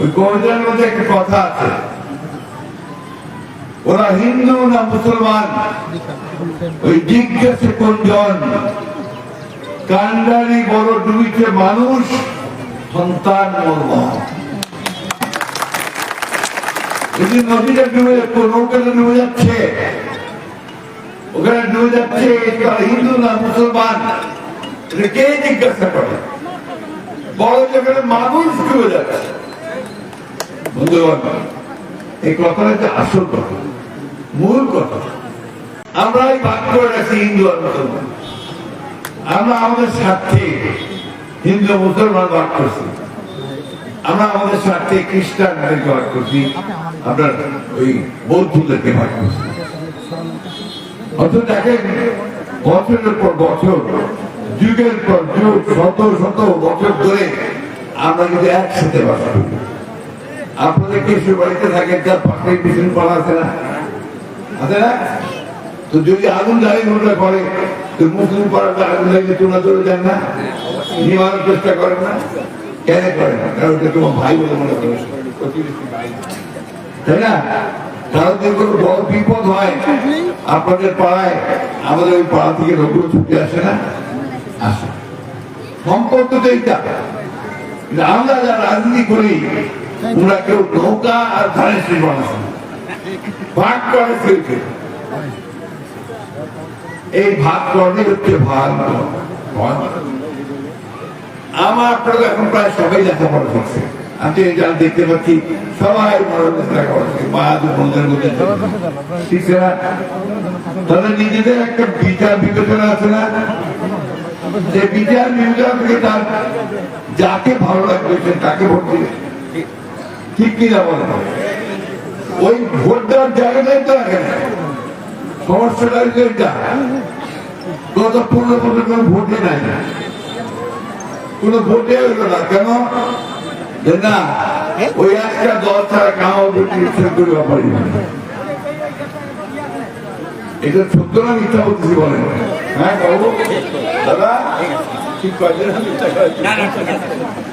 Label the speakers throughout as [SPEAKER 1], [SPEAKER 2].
[SPEAKER 1] ওই মধ্যে একটা কথা আছে। ওরা হিন্দু না মুসলমান? ওই কান্ডারি বড় ডুবিছে মানুষ, সন্তান মর্ম যদি নদীটা ডুবে ডুবে যাচ্ছে? ওখানে ডুবে যাচ্ছে হিন্দু না মুসলমান? কে জিজ্ঞাসা করে? বড় যেখানে মানুষ ডুবে যাচ্ছে। বন্ধুগণ এই কথাটা হচ্ছে আসল কথা, মূল কথা। আমরা এই হিন্দু আর মুসলমান। আমরা আমাদের স্বার্থে হিন্দু মুসলমান করছি। আমরা আমাদের স্বার্থে খ্রিস্টানদেরকে ভাগ করছি। আপনার ওই বৌদ্ধদেরকে ভাগ করছি। অথচ দেখেন, বছরের পর বছর, যুগের পর যুগ, শত শত বছর ধরে আমরা কিন্তু একসাথে বাস করি। আপনাদের কিছু বাড়িতে থাকেন, তার পাশে পিছন পাড়া আছে না? আছে না? তো যদি আগুন জ্বালিয়ে ঘটনা করে তো মুসলিম পাড়াটা আগুন লাগিয়ে তোলা ধরে যান না? নিবানোর চেষ্টা করেন না? কেন করে না? কারণ এটা তোমার ভাই বলে মনে করে তাই না? কারণ যদি কোনো বড় বিপদ হয়, আপনাদের পাড়ায়, আমাদের ওই পাড়া থেকে লোকগুলো ছুটে আসে না? আসে। সম্পর্ক তো এইটা। আমরা যারা রাজনীতি করি ওরা কেউ নৌকা আর ধানের শ্রী ভাগ করে কেউ এই ভাগ করলে হচ্ছে ভাগ আমার আপনারা এখন প্রায় সবাই লেখাপড়া শিখছে আমি যা দেখতে পাচ্ছি, সবাই মনোরঞ্জন লেখাপড়া শিখছে মা মধ্যে শিখছে তাদের নিজেদের একটা বিচার বিবেচনা আছে না? যে বিচার বিবেচনা থেকে তার যাকে ভালো লাগবে তাকে ভোট দিবে। ঠিক কিনা বলেন ওই ভোট দেওয়ার জায়গাটাই তো রাখে না সমস্যাটা এটা। গত পনেরো বছর কোনো ভোটই নাই। কোনো ভোটে হইল না। কেন? যে না ওই একটা দল ছাড়া কামাও বেটি করে পারি না। এটা সত্য না মিথ্যা বলতেছি বলেন? হ্যাঁ বাবু? দাদা? ঠিক কয়েছে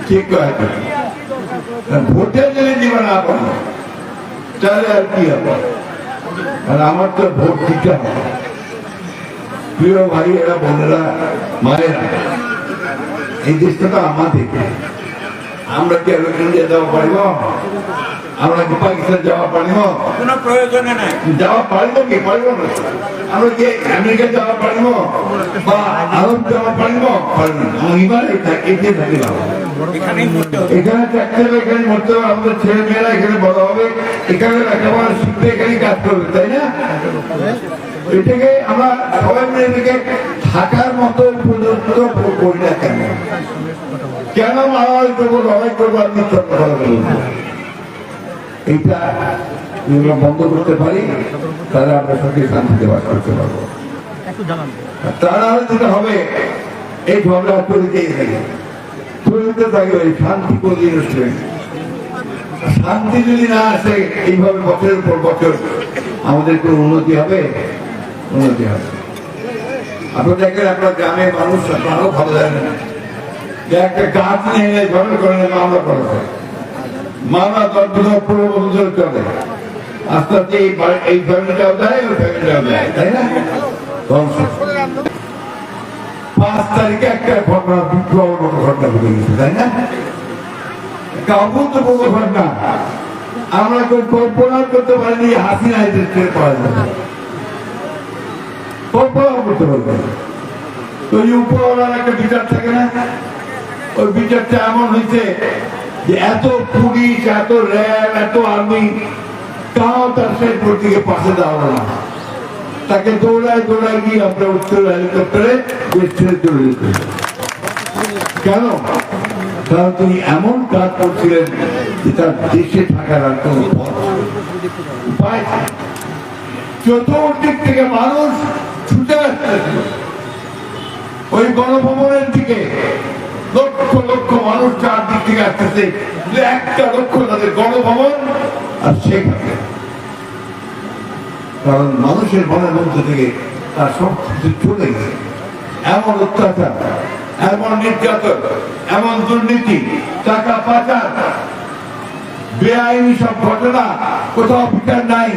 [SPEAKER 1] ঠিক কয়েছে ভোটে যদি দিবে না। পারি তাহলে আর কি হবে আর আমার তো ভোট দিতে হবে প্রিয় ভাইয়েরা বোনেরা মায়েরা এই দেশটা তো আমাদের আমরা কি ইন্ডিয়া যাওয়া পারিব? আমরা কি পাকিস্তান যাওয়া পারিব?
[SPEAKER 2] কোনো প্রয়োজনে নাই।
[SPEAKER 1] যাওয়া পারিব কি? পারিব না। আমরা কি আমেরিকা যাওয়া পারিব? বা আরব যাওয়া পারিব? পারিব না। হিমালয় থাকি এতে থাকি না
[SPEAKER 2] এখানেই মরতে হবে।
[SPEAKER 1] এখানে থাকতে হবে এখানে মরতে হবে আমাদের ছেলে মেয়েরা এখানে বড় হবে। এখানে লেখাপড়া শিখতে এখানে কাজ করবে তাই না? এটাকে আমরা সবাই মিলে এটাকে থাকার মতো উপযুক্ত করি না কেন? কেন করব লড়াই করব আর মিথ্যা কথা বলব এইটা আমরা বন্ধ করতে পারি তাহলে আমরা সঙ্গে শান্তিতে বাস করতে পারব। তারা যেটা হবে এই ঝগড়া চলতেই থাকে। থাকবে এই শান্তি কোনদিন আসবে? শান্তি যদি না আসে, এইভাবে বছরের পর বছর আমাদের কোনো উন্নতি হবে? উন্নতি হবে। আপনার দেখেন, আপনার গ্রামের মানুষ আরও ভালো জানেন। যে একটা গাছ নিয়ে ঝগড়া করে মামলা করা হয়। মামলা বছর বছর চলে। আস্তে আস্তে এই ফ্যামিলিটাও দেয়, ওই ফ্যামিলিটাও দেয়। তাই না। পাঁচ তারিখে একটা ঘটনা, বিপ্লব ঘটনা ঘটে গেছে, তাই না? একটা অভূতপূর্ব ঘটনা। আমরা কেউ কল্পনা করতে পারিনি, হাসিনা যাবে। করতে পারবে। তো এই উপরওয়ালার একটা বিচার থাকে না? ওই বিচারটা এমন হয়েছে যে এত পুলিশ, এত র্যাব, এত আর্মি তাও তার সেই প্রতিকে পাশে দেওয়া না। তাকে দৌড়ায় দৌড়ায় গিয়ে আমরা উত্তর হেলিকপ্টারে দেশ ছেড়ে চলে যেতে কেন? কারণ তিনি এমন কাজ করছিলেন যে তার দেশে থাকার আর কোনো উপায় চতুর্দিক থেকে মানুষ ছুটে আসতেছিল ওই গণভবনের দিকে লক্ষ লক্ষ মানুষ চারদিক থেকে আসতেছে। একটা লক্ষ্য তাদের গণভবন আর সেখানে। কারণ মানুষের মনের মধ্যে থেকে তার সব কিছু চলে গেছে। এমন অত্যাচার, এমন নির্যাতন, এমন দুর্নীতি, টাকা পাচার, বেআইনি সব ঘটনা, কোথাও বিচার নাই।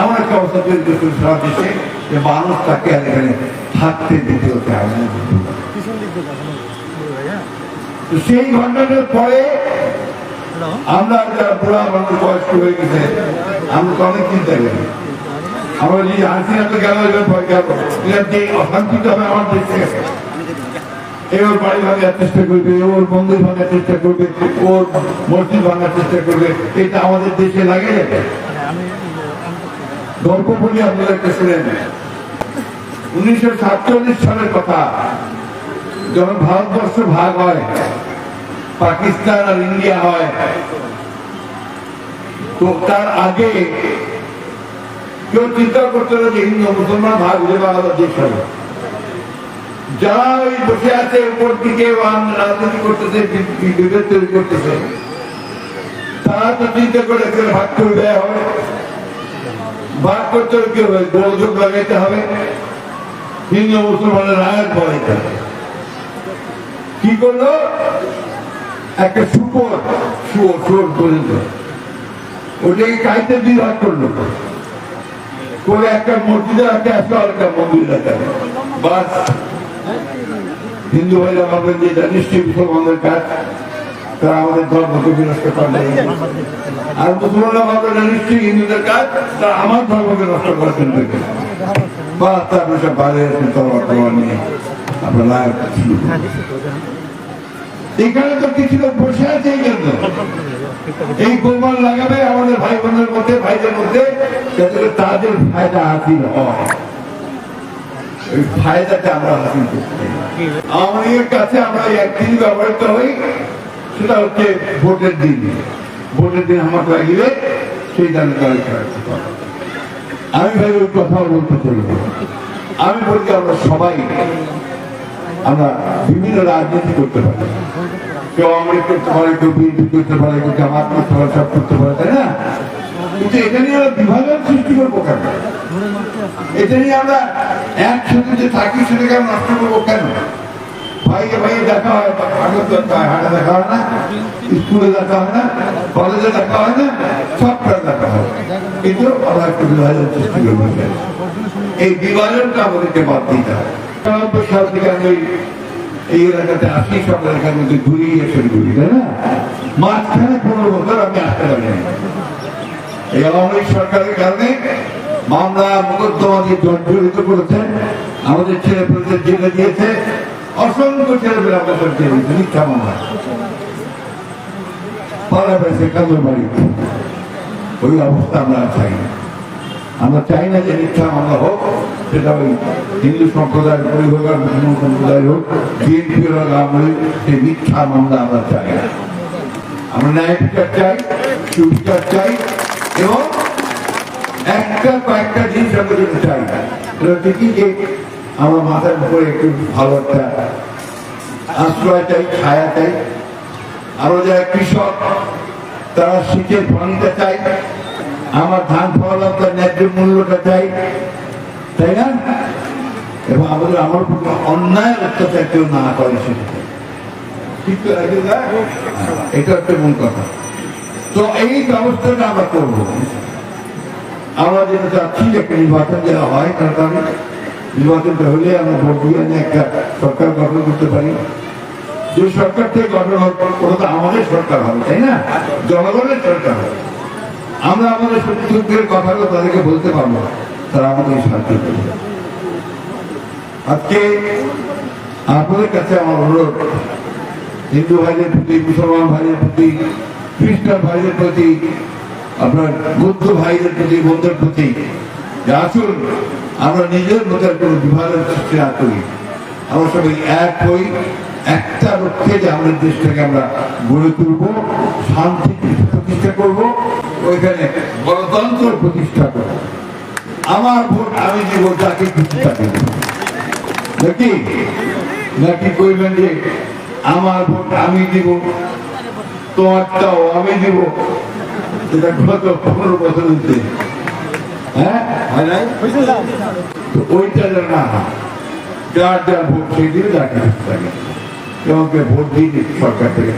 [SPEAKER 1] এমন একটা অবস্থা তৈরি করছে সারা দেশে যে মানুষ তাকে আর এখানে থাকতে দিতে হতে সেই ঘটনাটার পরে আমরা যারা বুড়া মানুষ বয়স্ক হয়ে গেছে, আমরা তো অনেক চিন্তা করি। আমরা যদি হাসিনা তো গেল, এবার এবার যে অশান্তিটা হবে আমার দেশে এ ওর বাড়ি ভাঙার চেষ্টা করবে ওর মন্দির ভাঙার চেষ্টা করবে ওর মসজিদ ভাঙার চেষ্টা করবে। এটা আমাদের দেশে লাগে গল্প বলি আপনারা একটা শুনেন। উনিশশো সাতচল্লিশ সালের কথা, যখন ভারতবর্ষ ভাগ হয়, পাকিস্তান আর ইন্ডিয়া হয়, তো তার আগে কেউ চিন্তা করতে হবে যে হিন্দু মুসলমান ভাগ হলে আলাদা দেশ হবে। যারা ওই বসে আছে উপর দিকে রাজনীতি করতেছে বিভেদ তৈরি করতেছে, তারা তো চিন্তা করে ভাগ করে দেওয়া হবে। ভাগ করতে হলে কি হবে? গোলযোগ লাগাইতে হবে। হিন্দু মুসলমানের রায়ত বলাইতে হবে। কি করল? একটা শুকর শুয়োর শুয়োর পর্যন্ত ওটাকে কাইতে দুই ভাগ করল। করে একটা মসজিদে রাখে একটা মন্দির রাখে বাস, হিন্দু ভাইরা ভাবলেন যে এটা নিশ্চয়ই মুসলমানদের কাজ তারা আমাদের ধর্মকে বিনষ্ট করবে আর মুসলমানরা ভাবলেন এটা নিশ্চয়ই হিন্দুদের কাজ তারা আমার ধর্মকে নষ্ট করার জন্য। বাস, তারপরে সব বাইরে তলোয়ার টলোয়ার নিয়ে আপনার। এখানে তো কিছু লোক বসে আছে এই জন্য। এই গোলমাল লাগাবে আমাদের ভাই বোনের মধ্যে, ভাইদের মধ্যে, যাতে তাদের ফায়দা হাসিল হয়। সেটা হচ্ছে ভোটের দিন। ভোটের দিন সেই। আমি ভাই আমি বলছি আমরা সবাই আমরা বিভিন্ন রাজনীতি করতে পারি। কেউ আওয়ামী লীগ করতে পারে, কেউ বিএনপি করতে পারে, কেউ জামাত করতে পারে, সব করতে পারে, তাই না? কিন্তু এটা নিয়ে আমরা বিভাজন সৃষ্টি করব কেন? এটা নিয়ে আমরা একসাথে যে থাকি সেটাকে আমরা নষ্ট করব কেন? ভাইকে ভাইয়ে দেখা হয় হাটে দেখা হয় হাটে দেখা হয় না, স্কুলে দেখা হয় না, কলেজে দেখা হয় না সবটা দেখা হয়। কিন্তু আমরা একটু বিভাজন সৃষ্টি করব এই বিভাজনটা আমাদেরকে বাদ দিতে হবে। নব্বই সাল থেকে আমি এই এলাকাতে আসি, সব এলাকার মধ্যে ঘুরি, এসে ঘুরি, তাই না? মাঝখানে পনেরো বছর আমি আসতে পারি এই আওয়ামী সরকারের কারণে মামলা মোকদ্দমা দিয়ে জর্জরিত করেছে। আমাদের ছেলে পেলেদের জেলে দিয়েছে। অসংখ্য ছেলে পেলে আমাদের জেলে দিয়েছে, মিথ্যা মামলা। পাড়া পেয়েছে কাজের বাড়ি। ওই অবস্থা আমরা চাই আমরা চাই না যে মিথ্যা মামলা হোক, সেটা ওই হিন্দু সম্প্রদায়ের আর মুসলিম সম্প্রদায়ের হোক বিএনপি হোক আওয়ামী লীগ, সেই মিথ্যা মামলা আমরা চাই আমরা ন্যায় বিচার চাই সুবিচার চাই এবং একটা কয়েকটা জিনিস আমরা যেতে চাই। কি যে আমার মাথার উপরে একটু ভালো একটা আশ্রয় চাই ছায়া চাই। আরও যারা কৃষক তারা শীতের পানিটা চাই। আমার ধান ফলাম তার ন্যায্য মূল্যটা চাই। তাই না? এবং আমাদের আমার কোনো অন্যায় অত্যাচার কেউ না করে এটা একটা মূল কথা। তো এই ব্যবস্থাটা আমরা করব। আমরা যেটা চাচ্ছি একটা নির্বাচন দেওয়া হয়, তার কারণে নির্বাচনটা হলে আমরা ভোট দিয়ে একটা সরকার গঠন করতে পারি। যে সরকার থেকে গঠন হবে ওটা তো আমাদের সরকার হবে, তাই না? জনগণের সরকার হবে। আমরা আমাদের সুখের কথাগুলো তাদেরকে বলতে পারব তারা আমাদের সাহায্য করবে। আজকে আপনাদের কাছে আমার অনুরোধ, হিন্দু ভাইদের প্রতি, মুসলমান ভাইদের প্রতি, খ্রিস্টান ভাইদের প্রতি, আপনার বৌদ্ধ ভাইদের প্রতি বন্ধুর প্রতি, যে আসুন, আমরা নিজের মধ্যে কোনো বিভাজন সৃষ্টি না করি আমরা সবাই এক হই, একটা লক্ষ্যে যে আমাদের দেশটাকে আমরা গড়ে তুলব, শান্তি প্রতিষ্ঠা করব, ওইখানে গণতন্ত্র প্রতিষ্ঠা করব আমার ভোট, আমি দিব যাকে তাকে দেব। নাকি? নাকি কইবেন যে আমার ভোট আমি দিব তোমারটাও আমি দিব এটা গত পনেরো বছর হচ্ছে হ্যাঁ? হয় নাই? তো ওইটা যেন না হয়। যার যার ভোট সেই খুশি থাকে কেউ ভোট দিয়ে সরকার থেকে।